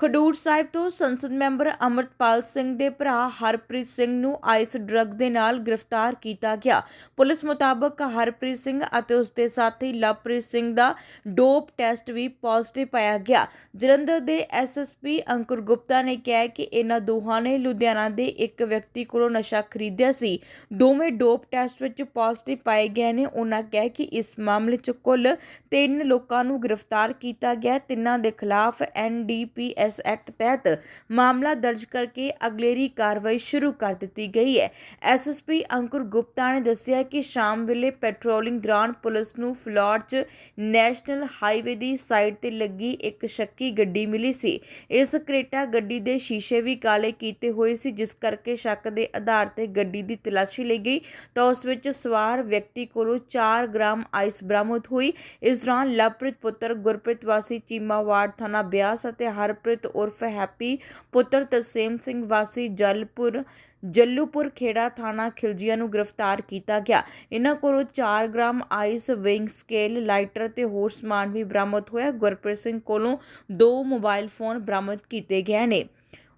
ਖਡੂਰ ਸਾਹਿਬ ਤੋਂ ਸੰਸਦ ਮੈਂਬਰ ਅਮਰਤਪਾਲ ਸਿੰਘ ਦੇ ਭਰਾ ਹਰਪ੍ਰੀਤ ਸਿੰਘ ਨੂੰ ਆਈਸ ਡਰੱਗ ਦੇ ਨਾਲ ਗ੍ਰਿਫਤਾਰ ਕੀਤਾ ਗਿਆ। ਪੁਲਿਸ ਮੁਤਾਬਕ ਹਰਪ੍ਰੀਤ ਸਿੰਘ ਅਤੇ ਉਸ ਦੇ ਸਾਥੀ ਲਵਪ੍ਰੀਤ ਸਿੰਘ ਦਾ ਡੋਪ ਟੈਸਟ ਵੀ ਪੋਜ਼ਿਟਿਵ ਪਾਇਆ ਗਿਆ। ਜਲੰਧਰ ਦੇ ਐਸਐਸਪੀ ਅੰਕੁਰ ਗੁਪਤਾ ਨੇ ਕਿਹਾ ਕਿ ਇਹਨਾਂ ਦੋਹਾਂ ਨੇ ਲੁਧਿਆਣਾ ਦੇ ਇੱਕ ਵਿਅਕਤੀ ਕੋਲੋਂ ਨਸ਼ਾ ਖਰੀਦਿਆ ਸੀ। ਦੋਵੇਂ ਡੋਪ ਟੈਸਟ ਵਿੱਚ ਪੋਜ਼ਿਟਿਵ ਪਾਏ ਗਏ ਨੇ। ਉਹਨਾਂ ਕਿਹਾ ਕਿ ਇਸ ਮਾਮਲੇ 'ਚ ਕੁੱਲ ਤਿੰਨ ਲੋਕਾਂ ਨੂੰ ਗ੍ਰਿਫਤਾਰ ਕੀਤਾ ਗਿਆ। ਤਿੰਨਾਂ ਦੇ ਖਿਲਾਫ ਐਨਡੀਪੀਐਸ ਐਕਟ ਤਹਿਤ ਮਾਮਲਾ ਦਰਜ ਕਰਕੇ ਅਗਲੇਰੀ ਕਾਰਵਾਈ ਸ਼ੁਰੂ ਕਰ ਦਿੱਤੀ ਗਈ ਹੈ। ਐਸਐਸਪੀ ਅੰਕੁਰ ਗੁਪਤਾ ਨੇ ਦੱਸਿਆ ਕਿ ਸ਼ਾਮ ਵੇਲੇ ਪੈਟਰੋਲਿੰਗ ਦੌਰਾਨ ਪੁਲਿਸ ਨੂੰ ਫਲੋਰ 'ਚ ਨੈਸ਼ਨਲ ਹਾਈਵੇ ਦੀ ਸਾਈਡ ਤੇ ਲੱਗੀ ਇੱਕ ਸ਼ੱਕੀ ਗੱਡੀ ਮਿਲੀ ਸੀ। ਇਸ ਕਰੇਟਾ ਗੱਡੀ ਦੇ ਸ਼ੀਸ਼ੇ ਵੀ ਕਾਲੇ ਕੀਤੇ ਹੋਏ ਸੀ, ਜਿਸ ਕਰਕੇ ਸ਼ੱਕ ਦੇ ਆਧਾਰ ਤੇ ਗੱਡੀ ਦੀ ਤਲਾਸ਼ੀ ਲਈ ਗਈ। ਤਾਂ ਉਸ ਵਿੱਚ ਸਵਾਰ ਵਿਅਕਤੀ ਕੋਲੋਂ 4 ਗ੍ਰਾਮ ਆਈਸ ਬਰਾਮਦ ਹੋਈ। ਇਸ ਦੌਰਾਨ ਲਵਪ੍ਰੀਤ ਪੁੱਤਰ ਗੁਰਪ੍ਰੀਤ ਵਾਸੀ ਚੀਮਾ ਵਾਰਡ, ਥਾਣਾ ਬਿਆਸ ਅਤੇ ਹਰਪ੍ਰੀਤ ਉਰਫ ਹੈਪੀ ਪੁੱਤਰ ਤਰਸੇਮ ਸਿੰਘ ਵਾਸੀ ਜਲਪੁਰ, ਜੱਲੂਪੁਰ ਖੇੜਾ ਥਾਣਾ ਖਿਲਜੀਆ ਨੂੰ ਗ੍ਰਿਫਤਾਰ ਕੀਤਾ ਗਿਆ। ਇਹਨਾਂ ਕੋਲੋਂ 4 gram ice weighing scale, lighter ਤੇ ਹੋਰ ਸਮਾਨ ਵੀ ਬਰਾਮਦ ਹੋਇਆ। ਗੁਰਪ੍ਰੀਤ ਸਿੰਘ ਕੋਲੋਂ ਦੋ ਮੋਬਾਈਲ ਫੋਨ ਬਰਾਮਦ ਕੀਤੇ ਗਏ ਨੇ।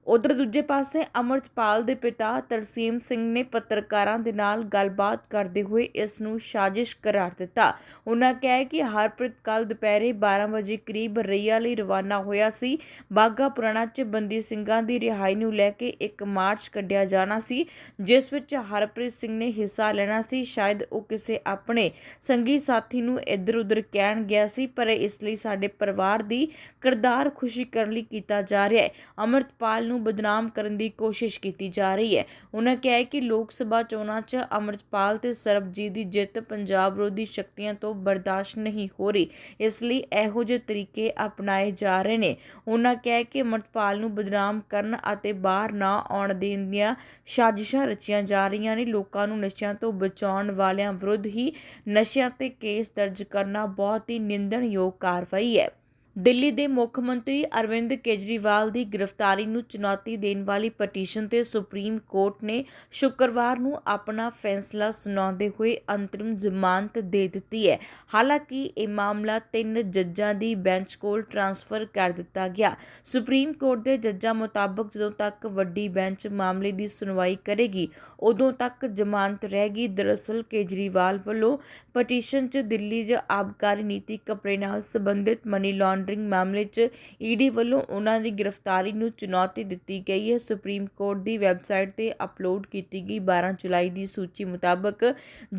ਉਧਰ ਦੂਜੇ ਪਾਸੇ ਅਮਰਤਪਾਲ ਦੇ ਪਿਤਾ ਤਰਸੀਮ ਸਿੰਘ ਨੇ ਪੱਤਰਕਾਰਾਂ ਦੇ ਨਾਲ ਗੱਲਬਾਤ ਕਰਦੇ ਹੋਏ ਇਸ ਨੂੰ ਸਾਜ਼ਿਸ਼ ਕਰਾਰ ਦਿੱਤਾ। ਉਹਨਾਂ ਕਿਹਾ ਕਿ ਹਰਪ੍ਰੀਤ ਕੱਲ ਦੁਪਹਿਰੇ 12 ਵਜੇ ਕਰੀਬ ਰਈਆ ਲਈ ਰਵਾਨਾ ਹੋਇਆ ਸੀ। ਬਾਗਾ ਪੁਰਾਣਾ 'ਚ ਬੰਦੀ ਸਿੰਘਾਂ ਦੀ ਰਿਹਾਈ ਨੂੰ ਲੈ ਕੇ ਇੱਕ ਮਾਰਚ ਕੱਢਿਆ ਜਾਣਾ ਸੀ, ਜਿਸ ਵਿੱਚ ਹਰਪ੍ਰੀਤ ਸਿੰਘ ਨੇ ਹਿੱਸਾ ਲੈਣਾ ਸੀ। ਸ਼ਾਇਦ ਉਹ ਕਿਸੇ ਆਪਣੇ ਸੰਗੀ ਸਾਥੀ ਨੂੰ ਇੱਧਰ ਉੱਧਰ ਕਹਿਣ ਗਿਆ ਸੀ, ਪਰ ਇਸ ਲਈ ਸਾਡੇ ਪਰਿਵਾਰ ਦੀ ਕਿਰਦਾਰ ਖੁਸ਼ੀ ਕਰਨ ਲਈ ਕੀਤਾ ਜਾ ਰਿਹਾ ਹੈ। ਅਮਰਤਪਾਲ ਨੂੰ ਬਦਨਾਮ ਕਰਨ ਦੀ ਕੋਸ਼ਿਸ਼ ਕੀਤੀ ਜਾ ਰਹੀ ਹੈ। ਉਹਨਾਂ ਕਿਹਾ ਕਿ ਲੋਕ ਸਭਾ ਚੋਣਾਂ 'ਚ ਅਮਰਤਪਾਲ ਤੇ ਸਰਬਜੀਤ ਦੀ ਜਿੱਤ ਪੰਜਾਬ ਵਿਰੋਧੀ ਸ਼ਕਤੀਆਂ ਤੋਂ ਬਰਦਾਸ਼ਤ ਨਹੀਂ ਹੋ ਰਹੀ, ਇਸ ਲਈ ਇਹੋ ਜਿਹੇ ਤਰੀਕੇ ਅਪਣਾਏ ਜਾ ਰਹੇ ਨੇ। ਉਹਨਾਂ ਕਿਹਾ ਕਿ ਅਮਰਤਪਾਲ ਨੂੰ ਬਦਨਾਮ ਕਰਨ ਅਤੇ ਬਾਹਰ ਨਾ ਆਉਣ ਦੇਣ ਦੀਆਂ ਸਾਜ਼ਿਸ਼ਾਂ ਰਚੀਆਂ ਜਾ ਰਹੀਆਂ ਨੇ। ਲੋਕਾਂ ਨੂੰ ਨਸ਼ਿਆਂ ਤੋਂ ਬਚਾਉਣ ਵਾਲਿਆਂ ਵਿਰੁੱਧ ਹੀ ਨਸ਼ਿਆਂ ਤੇ ਕੇਸ ਦਰਜ ਕਰਨਾ ਬਹੁਤ ਹੀ ਨਿੰਦਣਯੋਗ ਕਾਰਵਾਈ ਹੈ। ਦਿੱਲੀ ਦੇ ਮੁੱਖ ਮੰਤਰੀ ਅਰਵਿੰਦ ਕੇਜਰੀਵਾਲ ਦੀ ਗ੍ਰਿਫਤਾਰੀ ਨੂੰ ਚੁਣੌਤੀ ਦੇਣ ਵਾਲੀ ਪਟੀਸ਼ਨ ਤੇ ਸੁਪਰੀਮ ਕੋਰਟ ਨੇ ਸ਼ੁੱਕਰਵਾਰ ਨੂੰ ਆਪਣਾ ਫੈਸਲਾ ਸੁਣਾਉਂਦੇ ਹੋਏ ਅੰਤਰਿਮ ਜ਼ਮਾਨਤ ਦੇ ਦਿੱਤੀ ਹੈ। ਹਾਲਾਂਕਿ ਇਹ ਮਾਮਲਾ ਤਿੰਨ ਜੱਜਾਂ ਦੀ ਬੈਂਚ ਕੋਲ ਟ੍ਰਾਂਸਫਰ ਕਰ ਦਿੱਤਾ ਗਿਆ। ਸੁਪਰੀਮ ਕੋਰਟ ਦੇ ਜੱਜਾਂ ਮੁਤਾਬਕ ਜਦੋਂ ਤੱਕ ਵੱਡੀ ਬੈਂਚ ਮਾਮਲੇ ਦੀ ਸੁਣਵਾਈ ਕਰੇਗੀ, ਉਦੋਂ ਤੱਕ ਜ਼ਮਾਨਤ ਰਹੇਗੀ। ਦਰਅਸਲ ਕੇਜਰੀਵਾਲ ਵੱਲੋਂ ਪਟੀਸ਼ਨ 'ਚ ਦਿੱਲੀ 'ਚ ਆਬਕਾਰੀ ਨੀਤੀ ਕਪੜੇ ਨਾਲ ਸੰਬੰਧਿਤ ਮਨੀ ਲਾਂਡਰਿੰਗ ਮਾਮਲੇ 'ਚ ਈਡੀ ਵੱਲੋਂ ਉਹਨਾਂ ਦੀ ਗ੍ਰਿਫਤਾਰੀ ਨੂੰ ਚੁਣੌਤੀ ਦਿੱਤੀ ਗਈ ਹੈ। ਸੁਪਰੀਮ ਕੋਰਟ ਦੀ ਵੈਬਸਾਈਟ ਤੇ ਅਪਲੋਡ ਕੀਤੀ ਗਈ 12 ਜੁਲਾਈ ਦੀ ਸੂਚੀ ਮੁਤਾਬਕ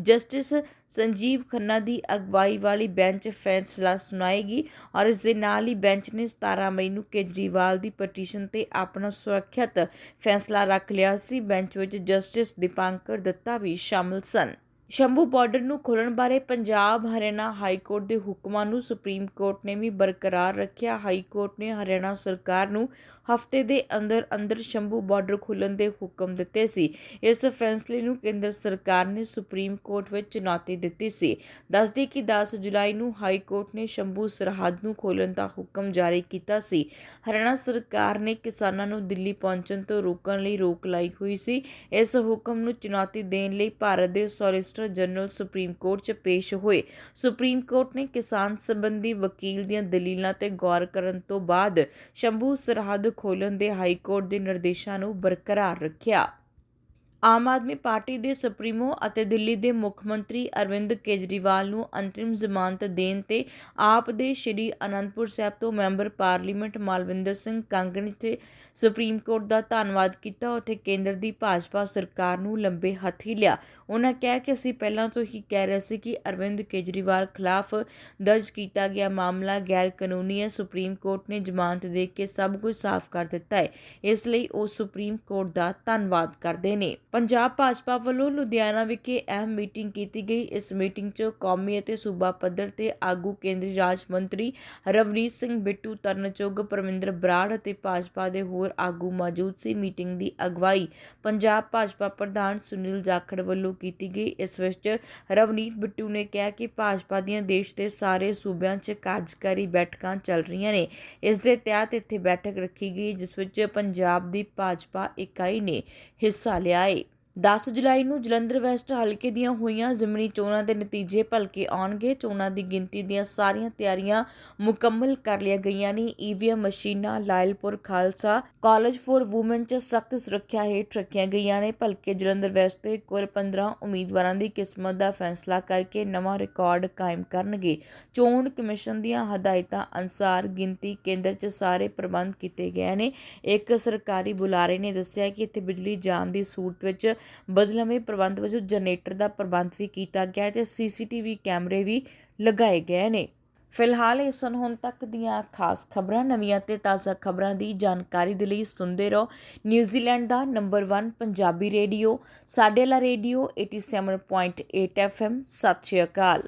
ਜਸਟਿਸ ਸੰਜੀਵ ਖੰਨਾ ਦੀ ਅਗਵਾਈ ਵਾਲੀ ਬੈਂਚ ਫੈਸਲਾ ਸੁਣਾਏਗੀ ਔਰ ਇਸ ਦੇ ਨਾਲ ਹੀ ਬੈਂਚ ਨੇ 17 ਮਈ ਨੂੰ ਕੇਜਰੀਵਾਲ ਦੀ ਪਟੀਸ਼ਨ ਤੇ ਆਪਣਾ ਸੁਰੱਖਿਅਤ ਫੈਸਲਾ ਰੱਖ ਲਿਆ ਸੀ। ਬੈਂਚ ਵਿੱਚ ਜਸਟਿਸ ਦੀਪਾਂਕਰ ਦੱਤਾ ਵੀ ਸ਼ਾਮਲ ਸਨ। ਸ਼ੰਭੂ ਬਾਰਡਰ ਨੂੰ ਖੋਲ੍ਹਣ ਬਾਰੇ ਪੰਜਾਬ, ਹਰਿਆਣਾ ਹਾਈ ਕੋਰਟ ਦੇ ਹੁਕਮਾਂ ਨੂੰ ਸੁਪਰੀਮ ਕੋਰਟ ਨੇ ਵੀ ਬਰਕਰਾਰ ਰੱਖਿਆ। ਹਾਈ ਕੋਰਟ ਨੇ ਹਰਿਆਣਾ ਸਰਕਾਰ ਨੂੰ ਹਫ਼ਤੇ ਦੇ ਅੰਦਰ ਅੰਦਰ ਸ਼ੰਭੂ ਬਾਰਡਰ ਖੋਲ੍ਹਣ ਦੇ ਹੁਕਮ ਦਿੱਤੇ ਸੀ। ਇਸ ਫੈਸਲੇ ਨੂੰ ਕੇਂਦਰ ਸਰਕਾਰ ਨੇ ਸੁਪਰੀਮ ਕੋਰਟ ਵਿੱਚ ਚੁਣੌਤੀ ਦਿੱਤੀ ਸੀ। ਦੱਸਦੇ ਕਿ 10 ਜੁਲਾਈ ਨੂੰ ਹਾਈ ਕੋਰਟ ਨੇ ਸ਼ੰਭੂ ਸਰਹੱਦ ਨੂੰ ਖੋਲ੍ਹਣ ਦਾ ਹੁਕਮ ਜਾਰੀ ਕੀਤਾ ਸੀ। ਹਰਿਆਣਾ ਸਰਕਾਰ ਨੇ ਕਿਸਾਨਾਂ ਨੂੰ ਦਿੱਲੀ ਪਹੁੰਚਣ ਤੋਂ ਰੋਕਣ ਲਈ ਰੋਕ ਲਾਈ ਹੋਈ ਸੀ। ਇਸ ਹੁਕਮ ਨੂੰ ਚੁਣੌਤੀ ਦੇਣ ਲਈ ਭਾਰਤ ਦੇ ਸੋਲਿਸਿਟਰ ਜਨਰਲ ਸੁਪਰੀਮ ਕੋਰਟ 'ਚ ਪੇਸ਼ ਹੋਏ। ਸੁਪਰੀਮ ਕੋਰਟ ਨੇ ਕਿਸਾਨ ਸੰਬੰਧੀ ਵਕੀਲ ਦੀਆਂ ਦਲੀਲਾਂ ਤੇ ਗੌਰ ਕਰਨ ਤੋਂ ਬਾਅਦ ਸ਼ੰਭੂ ਸਰਹੱਦ ਖੋਲ੍ਹਣ ਦੇ ਹਾਈ ਕੋਰਟ ਦੇ ਨਿਰਦੇਸ਼ਾਂ ਨੂੰ ਬਰਕਰਾਰ ਰੱਖਿਆ। ਆਮ ਆਦਮੀ ਪਾਰਟੀ ਦੇ ਸੁਪਰੀਮੋ ਅਤੇ ਦਿੱਲੀ ਦੇ ਮੁੱਖ ਮੰਤਰੀ ਅਰਵਿੰਦ ਕੇਜਰੀਵਾਲ ਨੂੰ ਅੰਤਰਿਮ ਜ਼ਮਾਨਤ ਦੇਣ ਤੇ ਆਪ ਦੇ ਸ਼੍ਰੀ ਅਨੰਦਪੁਰ ਸਾਹਿਬ ਤੋਂ ਮੈਂਬਰ ਪਾਰਲੀਮੈਂਟ ਮਾਲਵਿੰਦਰ ਸਿੰਘ ਕੰਗ ਤੇ ਸੁਪਰੀਮ ਕੋਰਟ ਦਾ ਧੰਨਵਾਦ ਕੀਤਾ। ਉੱਥੇ ਕੇਂਦਰ ਦੀ ਭਾਜਪਾ ਸਰਕਾਰ ਨੂੰ ਲੰਬੇ ਹੱਥੀ ਲਿਆ। ਉਹਨਾਂ ਕਿਹਾ ਕਿ ਅਸੀਂ ਪਹਿਲਾਂ ਤੋਂ ਹੀ ਕਹਿ ਰਹੇ ਸੀ ਕਿ ਅਰਵਿੰਦ ਕੇਜਰੀਵਾਲ ਖਿਲਾਫ ਦਰਜ ਕੀਤਾ ਗਿਆ ਮਾਮਲਾ ਗੈਰ ਕਾਨੂੰਨੀ ਹੈ। ਸੁਪਰੀਮ ਕੋਰਟ ਨੇ ਜ਼ਮਾਨਤ ਦੇ ਕੇ ਸਭ ਕੁਝ ਸਾਫ਼ ਕਰ ਦਿੱਤਾ ਹੈ। ਇਸ ਲਈ ਉਹ ਸੁਪਰੀਮ ਕੋਰਟ ਦਾ ਧੰਨਵਾਦ ਕਰਦੇ ਨੇ। ਪੰਜਾਬ ਭਾਜਪਾ ਵੱਲੋਂ ਲੁਧਿਆਣਾ ਵਿਖੇ ਅਹਿਮ ਮੀਟਿੰਗ ਕੀਤੀ ਗਈ। ਇਸ ਮੀਟਿੰਗ 'ਚ ਕੌਮੀ ਅਤੇ ਸੂਬਾ ਪੱਧਰ ਤੇ ਆਗੂ ਕੇਂਦਰੀ ਰਾਜ ਮੰਤਰੀ ਰਵਨੀਤ ਸਿੰਘ ਬਿੱਟੂ, ਤਰਨਚੁੱਗ ਪਰਮਿੰਦਰ ਬਰਾੜ ਅਤੇ ਭਾਜਪਾ ਦੇ ਹੋਰ ਆਗੂ ਮੌਜੂਦ ਸੀ। ਮੀਟਿੰਗ ਦੀ ਅਗਵਾਈ ਪੰਜਾਬ ਭਾਜਪਾ ਪ੍ਰਧਾਨ ਸੁਨੀਲ ਜਾਖੜ ਵੱਲੋਂ ਕੀਤੀ ਗਈ। ਇਸ ਵਿੱਚ ਰਵਨੀਤ ਬਿੱਟੂ ਨੇ ਕਿਹਾ ਕਿ ਭਾਜਪਾ ਦੀਆਂ ਦੇਸ਼ ਦੇ ਸਾਰੇ ਸੂਬਿਆਂ 'ਚ ਕਾਰਜਕਾਰੀ ਬੈਠਕਾਂ ਚੱਲ ਰਹੀਆਂ ਨੇ। ਇਸ ਦੇ ਤਹਿਤ ਇੱਥੇ ਬੈਠਕ ਰੱਖੀ ਗਈ, ਜਿਸ ਵਿੱਚ ਪੰਜਾਬ ਦੀ ਭਾਜਪਾ ਇਕਾਈ ਨੇ ਹਿੱਸਾ ਲਿਆ ਹੈ 10 ਜੁਲਾਈ ਨੂੰ ਜਲੰਧਰ ਵੈਸਟ ਹਲਕੇ ਦੀਆਂ ਹੋਈਆਂ ਜ਼ਿਮਨੀ ਚੋਣਾਂ ਦੇ ਨਤੀਜੇ ਭਲਕੇ ਆਉਣਗੇ। ਚੋਣਾਂ ਦੀ ਗਿਣਤੀ ਦੀਆਂ ਸਾਰੀਆਂ ਤਿਆਰੀਆਂ ਮੁਕੰਮਲ ਕਰ ਲਈਆਂ ਗਈਆਂ ਨੇ। ਈਵੀਐਮ ਮਸ਼ੀਨਾਂ, Lyallpur Khalsa, college for women ਚ ਸਖਤ ਸੁਰੱਖਿਆ ਹੇਠ ਰੱਖੀਆਂ ਗਈਆਂ ਨੇ। ਭਲਕੇ ਜਲੰਧਰ ਵੈਸਟ ਦੇ ਕੁੱਲ 15 ਉਮੀਦਵਾਰਾਂ ਦੀ ਕਿਸਮਤ ਦਾ ਫੈਸਲਾ ਕਰਕੇ ਨਵਾਂ ਰਿਕਾਰਡ ਕਾਇਮ ਕਰਨਗੇ। ਚੋਣ ਕਮਿਸ਼ਨ ਦੀਆਂ ਹਦਾਇਤਾਂ ਅਨੁਸਾਰ ਗਿਣਤੀ ਕੇਂਦਰ 'ਚ ਸਾਰੇ ਪ੍ਰਬੰਧ ਕੀਤੇ ਗਏ ਨੇ। ਇੱਕ ਸਰਕਾਰੀ ਬੁਲਾਰੇ ਨੇ ਦੱਸਿਆ ਕਿ ਇੱਥੇ ਬਿਜਲੀ ਜਾਮ ਦੀ ਸੂਰਤ ਵਿੱਚ ਬਦਲਵੇਂ ਪ੍ਰਬੰਧ ਵਜੋਂ ਜਨਰੇਟਰ ਦਾ ਪ੍ਰਬੰਧ ਵੀ ਕੀਤਾ ਗਿਆ ਹੈ ਤੇ ਸੀਸੀਟੀਵੀ ਕੈਮਰੇ ਵੀ ਲਗਾਏ ਗਏ ਨੇ। ਫਿਲਹਾਲ ਇਹ ਸਨ ਹੁਣ ਤੱਕ ਦੀਆਂ ਖਾਸ ਖਬਰਾਂ, ਨਵੀਆਂ ਤੇ ਤਾਜ਼ਾ ਖਬਰਾਂ ਦੀ ਜਾਣਕਾਰੀ ਦੇ ਲਈ ਸੁਣਦੇ ਰਹੋ। ਨਿਊਜ਼ੀਲੈਂਡ ਦਾ ਨੰਬਰ 1 ਪੰਜਾਬੀ ਰੇਡੀਓ, ਸਾਡੇ ਵਾਲਾ ਰੇਡੀਓ 87.8 FM ਸਤਿ ਸ਼੍ਰੀ ਅਕਾਲ।